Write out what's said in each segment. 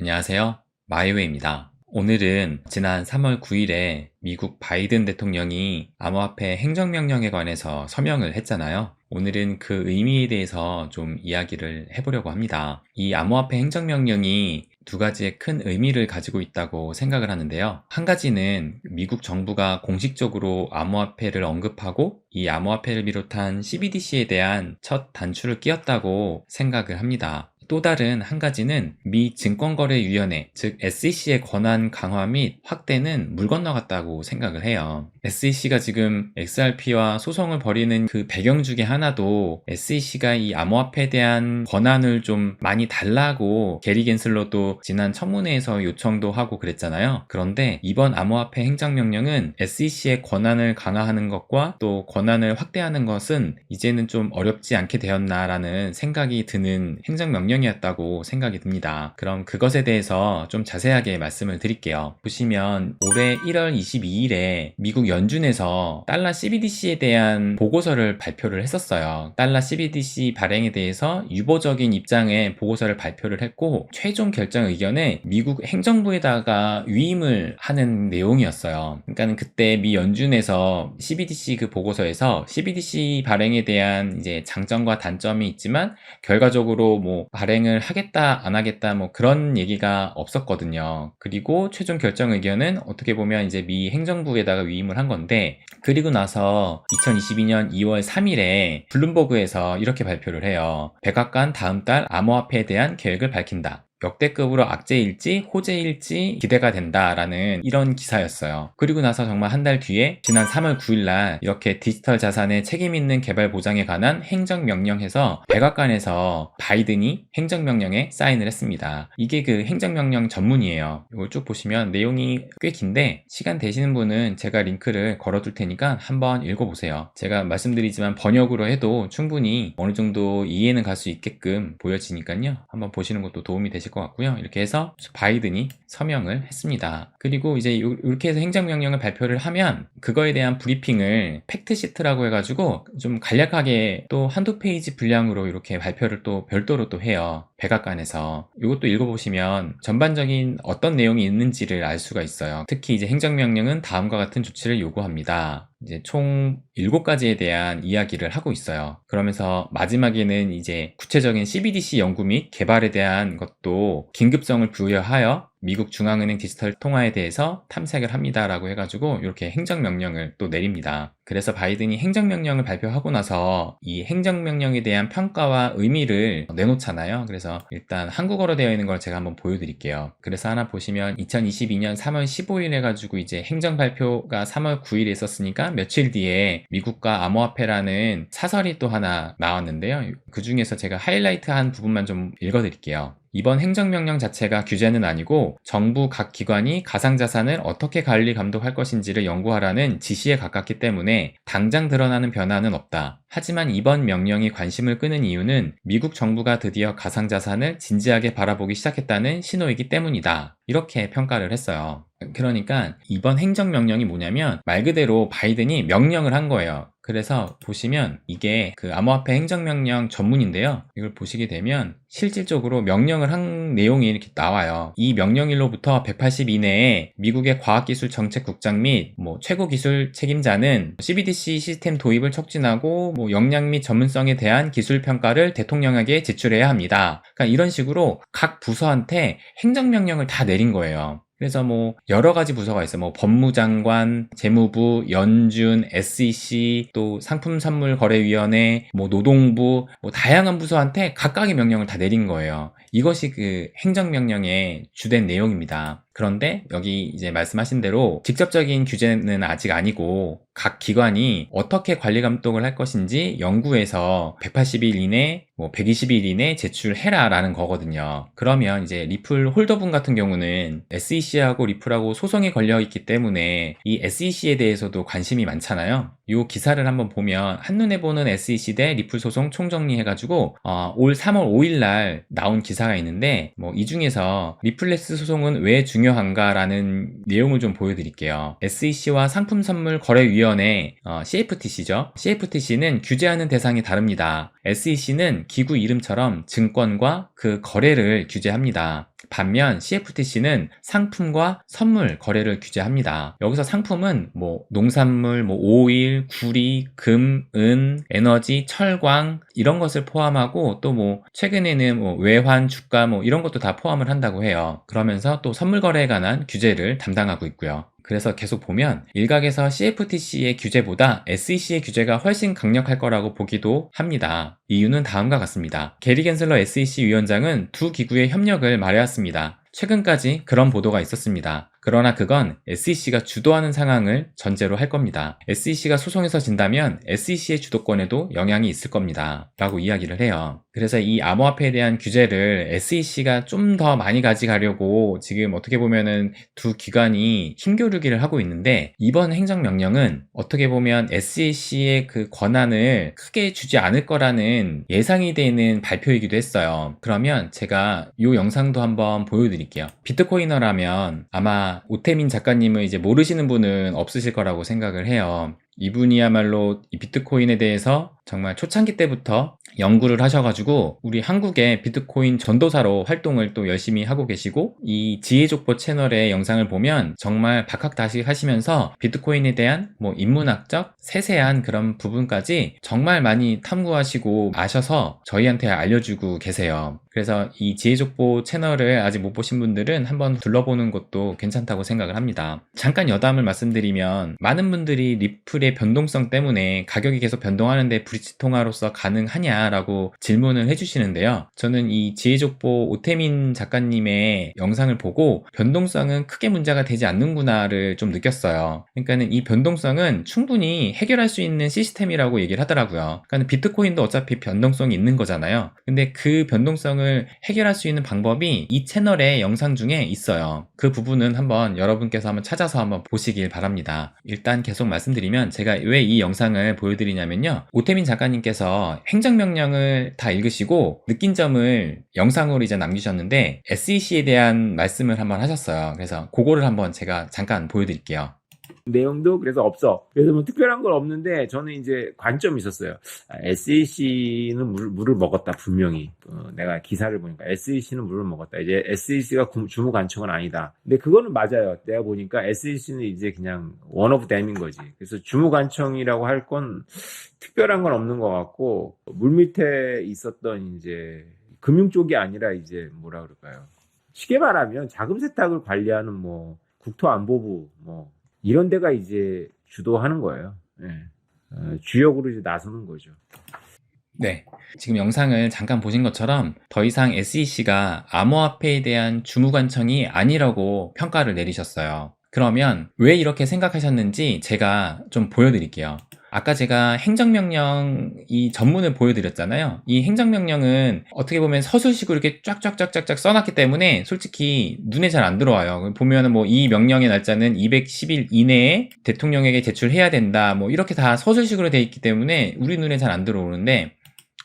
안녕하세요. 마이웨이입니다. 오늘은 지난 3월 9일에 미국 바이든 대통령이 암호화폐 행정명령에 관해서 서명을 했잖아요. 오늘은 그 의미에 대해서 좀 이야기를 해보려고 합니다. 이 암호화폐 행정명령이 두 가지의 큰 의미를 가지고 있다고 생각을 하는데요. 한 가지는 미국 정부가 공식적으로 암호화폐를 언급하고 이 암호화폐를 비롯한 CBDC에 대한 첫 단추를 끼웠다고 생각을 합니다. 또 다른 한 가지는 미 증권거래위원회, 즉 SEC의 권한 강화 및 확대는 물 건너갔다고 생각을 해요. SEC가 지금 XRP와 소송을 벌이는 그 배경 중에 하나도 SEC가 이 암호화폐에 대한 권한을 좀 많이 달라고 게리 겐슬러도 지난 청문회에서 요청도 하고 그랬잖아요. 그런데 이번 암호화폐 행정명령은 SEC의 권한을 강화하는 것과 또 권한을 확대하는 것은 이제는 좀 어렵지 않게 되었나라는 생각이 드는 행정명령 명령이었다고 생각이 듭니다. 그럼 그것에 대해서 좀 자세하게 말씀을 드릴게요. 보시면 올해 1월 22일에 미국 연준에서 달러 CBDC에 대한 보고서를 발표를 했었어요. 달러 CBDC 발행에 대해서 유보적인 입장의 보고서를 발표를 했고 최종 결정 의견에 미국 행정부에다가 위임을 하는 내용이었어요. 그러니까 그때 미 연준에서 CBDC 그 보고서에서 CBDC 발행에 대한 이제 장점과 단점이 있지만 결과적으로 뭐 발행 을 하겠다 안 하겠다 뭐 그런 얘기가 없었거든요. 그리고 최종 결정 의견은 어떻게 보면 이제 미 행정부에다가 위임을 한 건데 그리고 나서 2022년 2월 3일에 블룸버그에서 이렇게 발표를 해요. 백악관 다음 달 암호화폐에 대한 계획을 밝힌다. 역대급으로 악재일지 호재일지 기대가 된다라는 이런 기사였어요. 그리고 나서 정말 한 달 뒤에 지난 3월 9일날 이렇게 디지털 자산의 책임 있는 개발 보장에 관한 행정명령에서 백악관에서 바이든이 행정명령에 사인을 했습니다. 이게 그 행정명령 전문이에요. 이걸 쭉 보시면 내용이 꽤 긴데 시간 되시는 분은 제가 링크를 걸어둘 테니까 한번 읽어보세요. 제가 말씀드리지만 번역으로 해도 충분히 어느 정도 이해는 갈 수 있게끔 보여지니까요. 한번 보시는 것도 도움이 되실 것 같고요. 이렇게 해서 바이든이 서명을 했습니다. 그리고 이제 이렇게 해서 행정명령을 발표를 하면 그거에 대한 브리핑을 팩트시트라고 해가지고 좀 간략하게 또 한두 페이지 분량으로 이렇게 발표를 또 별도로 또 해요. 백악관에서 이것도 읽어보시면 전반적인 어떤 내용이 있는지를 알 수가 있어요. 특히 이제 행정명령은 다음과 같은 조치를 요구합니다. 이제 총 7가지에 대한 이야기를 하고 있어요. 그러면서 마지막에는 이제 구체적인 CBDC 연구 및 개발에 대한 것도 긴급성을 부여하여 미국 중앙은행 디지털 통화에 대해서 탐색을 합니다라고 해가지고 이렇게 행정명령을 또 내립니다. 그래서 바이든이 행정명령을 발표하고 나서 이 행정명령에 대한 평가와 의미를 내놓잖아요. 그래서 일단 한국어로 되어 있는 걸 제가 한번 보여드릴게요. 그래서 하나 보시면 2022년 3월 15일 해가지고 이제 행정 발표가 3월 9일에 있었으니까 며칠 뒤에 미국과 암호화폐라는 사설이 또 하나 나왔는데요. 그 중에서 제가 하이라이트 한 부분만 좀 읽어드릴게요. 이번 행정명령 자체가 규제는 아니고 정부 각 기관이 가상자산을 어떻게 관리 감독할 것인지를 연구하라는 지시에 가깝기 때문에 당장 드러나는 변화는 없다. 하지만 이번 명령이 관심을 끄는 이유는 미국 정부가 드디어 가상자산을 진지하게 바라보기 시작했다는 신호이기 때문이다. 이렇게 평가를 했어요. 그러니까 이번 행정명령이 뭐냐면 말 그대로 바이든이 명령을 한 거예요. 그래서 보시면 이게 그 암호화폐 행정명령 전문인데요. 이걸 보시게 되면 실질적으로 명령을 한 내용이 이렇게 나와요. 이 명령일로부터 180 이내에 미국의 과학기술정책국장 및 뭐 최고 기술 책임자는 CBDC 시스템 도입을 촉진하고 뭐 역량 및 전문성에 대한 기술 평가를 대통령에게 제출해야 합니다. 그러니까 이런 식으로 각 부서한테 행정명령을 다 내린 거예요. 그래서 뭐 여러 가지 부서가 있어요. 뭐 법무장관, 재무부, 연준, SEC, 또 상품선물거래위원회, 뭐 노동부, 뭐 다양한 부서한테 각각의 명령을 다 내린 거예요. 이것이 그 행정명령의 주된 내용입니다. 그런데 여기 이제 말씀하신 대로 직접적인 규제는 아직 아니고 각 기관이 어떻게 관리 감독을 할 것인지 연구해서 180일 이내, 뭐 120일 이내 제출해라라는 거거든요. 그러면 이제 리플 홀더분 같은 경우는 SEC하고 리플하고 소송이 걸려 있기 때문에 이 SEC에 대해서도 관심이 많잖아요. 이 기사를 한번 보면 한눈에 보는 SEC 대 리플 소송 총정리 해가지고 어, 올 3월 5일 날 나온 기사가 있는데 뭐 이 중에서 리플레스 소송은 왜 중요 한가라는 내용을 좀 보여드릴게요. SEC와 상품 선물 거래위원회 어, CFTC죠. CFTC는 규제하는 대상이 다릅니다. SEC는 기구 이름처럼 증권과 그 거래를 규제합니다. 반면 CFTC는 상품과 선물 거래를 규제합니다. 여기서 상품은 뭐 농산물, 뭐 오일, 구리, 금, 은, 에너지, 철광 이런 것을 포함하고 또 뭐 최근에는 뭐 외환, 주가 뭐 이런 것도 다 포함을 한다고 해요. 그러면서 또 선물 거래에 관한 규제를 담당하고 있고요. 그래서 계속 보면 일각에서 CFTC의 규제보다 SEC의 규제가 훨씬 강력할 거라고 보기도 합니다. 이유는 다음과 같습니다. 게리 겐슬러 SEC 위원장은 두 기구의 협력을 말해왔습니다. 최근까지 그런 보도가 있었습니다. 그러나 그건 SEC가 주도하는 상황을 전제로 할 겁니다. SEC가 소송에서 진다면 SEC의 주도권에도 영향이 있을 겁니다. 라고 이야기를 해요. 그래서 이 암호화폐에 대한 규제를 SEC가 좀 더 많이 가져가려고 지금 어떻게 보면은 두 기관이 힘겨루기를 하고 있는데 이번 행정명령은 어떻게 보면 SEC의 그 권한을 크게 주지 않을 거라는 예상이 되는 발표이기도 했어요. 그러면 제가 이 영상도 한번 보여드릴게요. 비트코이너라면 아마 오태민 작가님을 이제 모르시는 분은 없으실 거라고 생각을 해요. 이분이야말로 이 비트코인에 대해서 정말 초창기 때부터 연구를 하셔가지고 우리 한국의 비트코인 전도사로 활동을 또 열심히 하고 계시고 이 지혜족보 채널의 영상을 보면 정말 박학다식 하시면서 비트코인에 대한 뭐 인문학적 세세한 그런 부분까지 정말 많이 탐구하시고 아셔서 저희한테 알려주고 계세요. 그래서 이 지혜족보 채널을 아직 못 보신 분들은 한번 둘러보는 것도 괜찮다고 생각을 합니다. 잠깐 여담을 말씀드리면 많은 분들이 리플의 변동성 때문에 가격이 계속 변동하는데 브릿지 통화로서 가능하냐라고 질문을 해주시는데요. 저는 이 지혜족보 오태민 작가님의 영상을 보고 변동성은 크게 문제가 되지 않는구나를 좀 느꼈어요. 그러니까는 이 변동성은 충분히 해결할 수 있는 시스템이라고 얘기를 하더라고요. 그러니까 비트코인도 어차피 변동성이 있는 거잖아요. 근데 그 변동성을 해결할 수 있는 방법이 이 채널의 영상 중에 있어요. 그 부분은 한번 여러분께서 한번 찾아서 한번 보시길 바랍니다. 일단 계속 말씀드리면 제가 왜 이 영상을 보여드리냐면요. 오태민 작가님께서 행정명령을 다 읽으시고 느낀 점을 영상으로 이제 남기셨는데 SEC에 대한 말씀을 한번 하셨어요. 그래서 그거를 한번 제가 잠깐 보여드릴게요. 내용도 그래서 없어. 그래서 뭐 특별한 건 없는데 저는 이제 관점이 있었어요. 아, SEC는 물, 물을 먹었다 분명히. 어, 내가 기사를 보니까 SEC는 물을 먹었다. 이제 SEC가 주무관청은 아니다. 근데 그거는 맞아요. 내가 보니까 SEC는 이제 그냥 원 오브 댐인 거지. 그래서 주무관청이라고 할 건 특별한 건 없는 것 같고 물 밑에 있었던 이제 금융 쪽이 아니라 이제 뭐라 그럴까요? 쉽게 말하면 자금 세탁을 관리하는 뭐 국토안보부 뭐 이런 데가 이제 주도하는 거예요. 예. 어, 주역으로 이제 나서는 거죠. 네. 지금 영상을 잠깐 보신 것처럼 더 이상 SEC가 암호화폐에 대한 주무관청이 아니라고 평가를 내리셨어요. 그러면 왜 이렇게 생각하셨는지 제가 좀 보여드릴게요. 아까 제가 행정명령 이 전문을 보여드렸잖아요. 이 행정명령은 어떻게 보면 서술식으로 이렇게 쫙쫙쫙쫙쫙 써놨기 때문에 솔직히 눈에 잘 안 들어와요. 보면은 뭐 이 명령의 날짜는 210일 이내에 대통령에게 제출해야 된다. 뭐 이렇게 다 서술식으로 돼 있기 때문에 우리 눈에 잘 안 들어오는데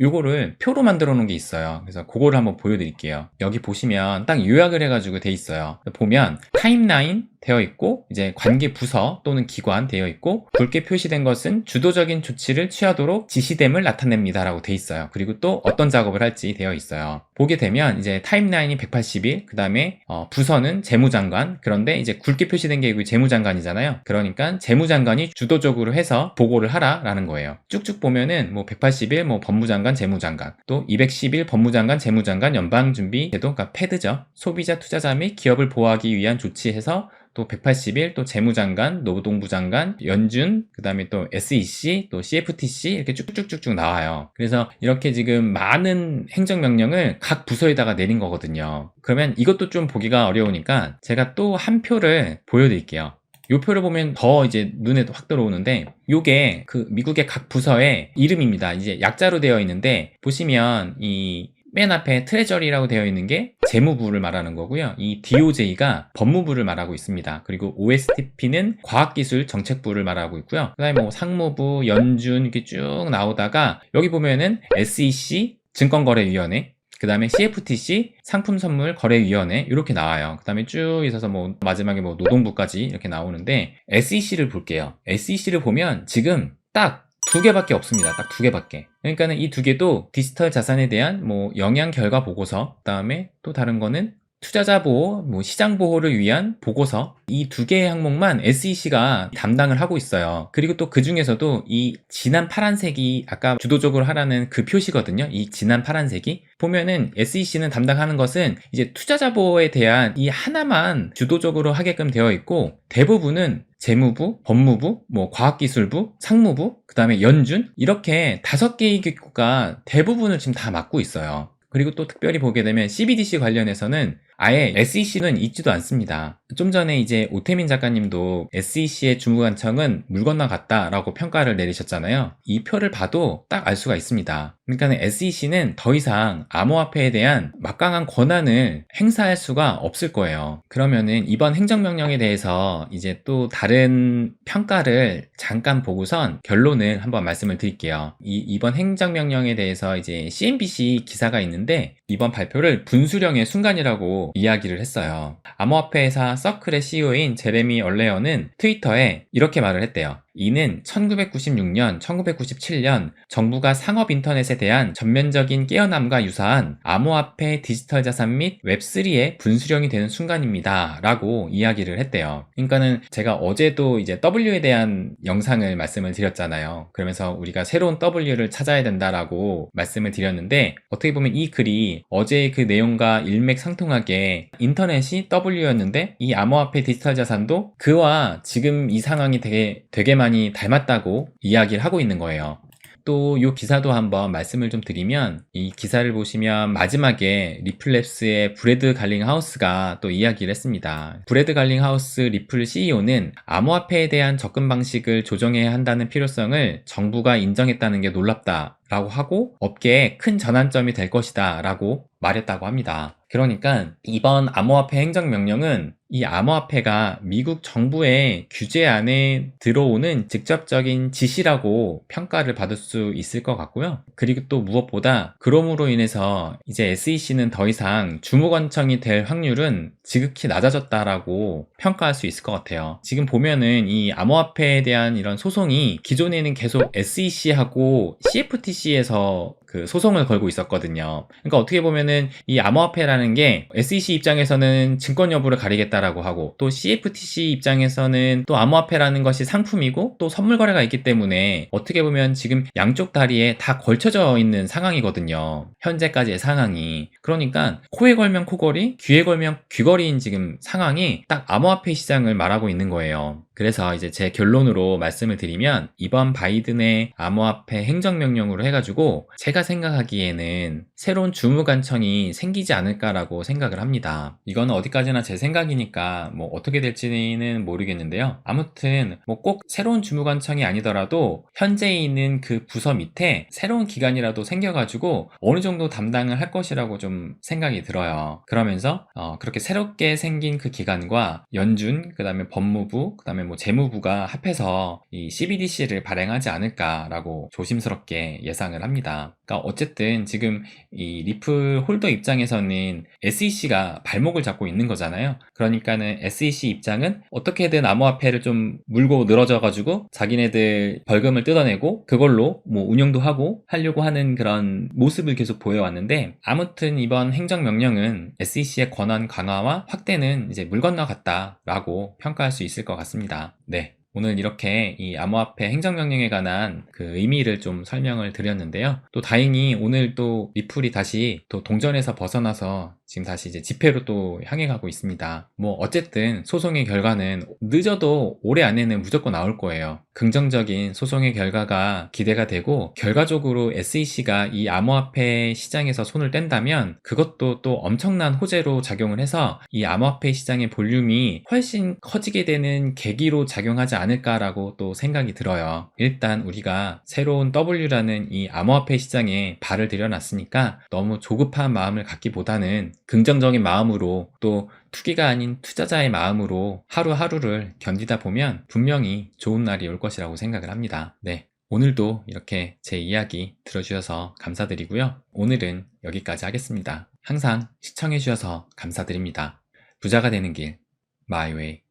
요거를 표로 만들어 놓은 게 있어요. 그래서 그거를 한번 보여드릴게요. 여기 보시면 딱 요약을 해가지고 돼 있어요. 보면 타임라인 되어 있고 이제 관계 부서 또는 기관 되어 있고 굵게 표시된 것은 주도적인 조치를 취하도록 지시됨을 나타냅니다 라고 돼 있어요. 그리고 또 어떤 작업을 할지 되어 있어요. 보게 되면 이제 타임라인이 180일, 그 다음에 어, 부서는 재무장관. 그런데 이제 굵게 표시된 게 재무장관이잖아요. 그러니까 재무장관이 주도적으로 해서 보고를 하라 라는 거예요. 쭉쭉 보면은 뭐 180일 뭐 법무장관, 재무장관, 또 210일 법무장관, 재무장관, 연방준비제도, 그러니까 패드죠. 소비자 투자자 및 기업을 보호하기 위한 조치해서 또 180일, 또 재무장관, 노동부 장관, 연준, 그 다음에 또 SEC, 또 CFTC 이렇게 쭉쭉쭉쭉 나와요. 그래서 이렇게 지금 많은 행정명령을 각 부서에다가 내린 거거든요. 그러면 이것도 좀 보기가 어려우니까 제가 또 한 표를 보여드릴게요. 요 표를 보면 더 이제 눈에 확 들어오는데 요게 그 미국의 각 부서의 이름입니다. 이제 약자로 되어 있는데 보시면 이 맨 앞에 트레저리라고 되어 있는 게 재무부를 말하는 거고요. 이 DOJ가 법무부를 말하고 있습니다. 그리고 OSTP는 과학기술 정책부를 말하고 있고요. 그 다음에 뭐 상무부, 연준 이렇게 쭉 나오다가 여기 보면은 SEC 증권거래위원회 그 다음에 CFTC 상품선물거래위원회 이렇게 나와요. 그 다음에 쭉 있어서 뭐 마지막에 뭐 노동부까지 이렇게 나오는데 SEC를 볼게요. SEC를 보면 지금 딱 두 개밖에 없습니다. 딱 두 개밖에. 그러니까는 이 두 개도 디지털 자산에 대한 뭐 영향 결과 보고서, 그 다음에 또 다른 거는 투자자 보호, 뭐 시장 보호를 위한 보고서 이 두 개의 항목만 SEC가 담당을 하고 있어요. 그리고 또 그 중에서도 이 진한 파란색이 아까 주도적으로 하라는 그 표시거든요. 이 진한 파란색이 보면은 SEC는 담당하는 것은 이제 투자자 보호에 대한 이 하나만 주도적으로 하게끔 되어 있고 대부분은 재무부, 법무부, 뭐 과학기술부, 상무부, 그 다음에 연준 이렇게 다섯 개의 기구가 대부분을 지금 다 맡고 있어요. 그리고 또 특별히 보게 되면 CBDC 관련해서는 아예 SEC는 있지도 않습니다. 좀 전에 이제 오태민 작가님도 SEC의 주무관청은 물 건너 갔다라고 평가를 내리셨잖아요. 이 표를 봐도 딱 알 수가 있습니다. 그러니까 SEC는 더 이상 암호화폐에 대한 막강한 권한을 행사할 수가 없을 거예요. 그러면은 이번 행정명령에 대해서 이제 또 다른 평가를 잠깐 보고선 결론을 한번 말씀을 드릴게요. 이, 이번 행정명령에 대해서 이제 CNBC 기사가 있는데 이번 발표를 분수령의 순간이라고 이야기를 했어요. 암호화폐 회사 서클의 CEO인 제레미 얼레어는 트위터에 이렇게 말을 했대요. 이는 1996년, 1997년 정부가 상업 인터넷에 대한 전면적인 깨어남과 유사한 암호화폐 디지털 자산 및 웹3의 분수령이 되는 순간입니다. 라고 이야기를 했대요. 그러니까는 제가 어제도 이제 W에 대한 영상을 말씀을 드렸잖아요. 그러면서 우리가 새로운 W를 찾아야 된다라고 말씀을 드렸는데 어떻게 보면 이 글이 어제의 그 내용과 일맥상통하게 인터넷이 W였는데 이 암호화폐 디지털 자산도 그와 지금 이 상황이 되게 되게 많이 닮았다고 이야기를 하고 있는 거예요. 또 이 기사도 한번 말씀을 좀 드리면 이 기사를 보시면 마지막에 리플랩스의 브래드 갈링하우스가 또 이야기를 했습니다. 브래드 갈링하우스 리플 CEO는 암호화폐에 대한 접근 방식을 조정해야 한다는 필요성을 정부가 인정했다는 게 놀랍다. 라고 하고 업계에 큰 전환점이 될 것이다 라고 말했다고 합니다. 그러니까 이번 암호화폐 행정명령은 이 암호화폐가 미국 정부의 규제 안에 들어오는 직접적인 지시라고 평가를 받을 수 있을 것 같고요. 그리고 또 무엇보다 그럼으로 인해서 이제 SEC는 더 이상 주무관청이 될 확률은 지극히 낮아졌다라고 평가할 수 있을 것 같아요. 지금 보면은 이 암호화폐에 대한 이런 소송이 기존에는 계속 SEC하고 CFTC에서 그 소송을 걸고 있었거든요. 그러니까 어떻게 보면은 이 암호화폐라는 게 SEC 입장에서는 증권 여부를 가리겠다라고 하고 또 CFTC 입장에서는 또 암호화폐라는 것이 상품이고 또 선물 거래가 있기 때문에 어떻게 보면 지금 양쪽 다리에 다 걸쳐져 있는 상황이거든요. 현재까지의 상황이. 그러니까 코에 걸면 코걸이, 귀에 걸면 귀걸이인 지금 상황이 딱 암호화폐 시장을 말하고 있는 거예요. 그래서 이제 제 결론으로 말씀을 드리면 이번 바이든의 암호화폐 행정명령으로 해가지고 제가 생각하기에는 새로운 주무관청이 생기지 않을까라고 생각을 합니다. 이거는 어디까지나 제 생각이니까 뭐 어떻게 될지는 모르겠는데요. 아무튼 뭐 꼭 새로운 주무관청이 아니더라도 현재 있는 그 부서 밑에 새로운 기관이라도 생겨가지고 어느 정도 담당을 할 것이라고 좀 생각이 들어요. 그러면서 어, 그렇게 새롭게 생긴 그 기관과 연준, 그 다음에 법무부, 그 다음에 뭐 재무부가 합해서 이 CBDC를 발행하지 않을까라고 조심스럽게 예상을 합니다. 그러니까 어쨌든 지금 이 리플 홀더 입장에서는 SEC가 발목을 잡고 있는 거잖아요. 그러니까는 SEC 입장은 어떻게든 암호화폐를 좀 물고 늘어져 가지고 자기네들 벌금을 뜯어내고 그걸로 뭐 운영도 하고 하려고 하는 그런 모습을 계속 보여왔는데 아무튼 이번 행정명령은 SEC의 권한 강화와 확대는 이제 물 건너갔다라고 평가할 수 있을 것 같습니다. 네. 오늘 이렇게 이 암호화폐 행정명령에 관한 그 의미를 좀 설명을 드렸는데요. 또 다행히 오늘 또 리플이 다시 또 동전에서 벗어나서 지금 다시 이제 집회로 또 향해 가고 있습니다. 뭐 어쨌든 소송의 결과는 늦어도 올해 안에는 무조건 나올 거예요. 긍정적인 소송의 결과가 기대가 되고 결과적으로 SEC가 이 암호화폐 시장에서 손을 뗀다면 그것도 또 엄청난 호재로 작용을 해서 이 암호화폐 시장의 볼륨이 훨씬 커지게 되는 계기로 작용하지 않을까라고 또 생각이 들어요. 일단 우리가 새로운 W라는 이 암호화폐 시장에 발을 들여놨으니까 너무 조급한 마음을 갖기보다는 긍정적인 마음으로 또 투기가 아닌 투자자의 마음으로 하루하루를 견디다 보면 분명히 좋은 날이 올 것이라고 생각을 합니다. 네. 오늘도 이렇게 제 이야기 들어주셔서 감사드리고요. 오늘은 여기까지 하겠습니다. 항상 시청해주셔서 감사드립니다. 부자가 되는 길, 마이웨이.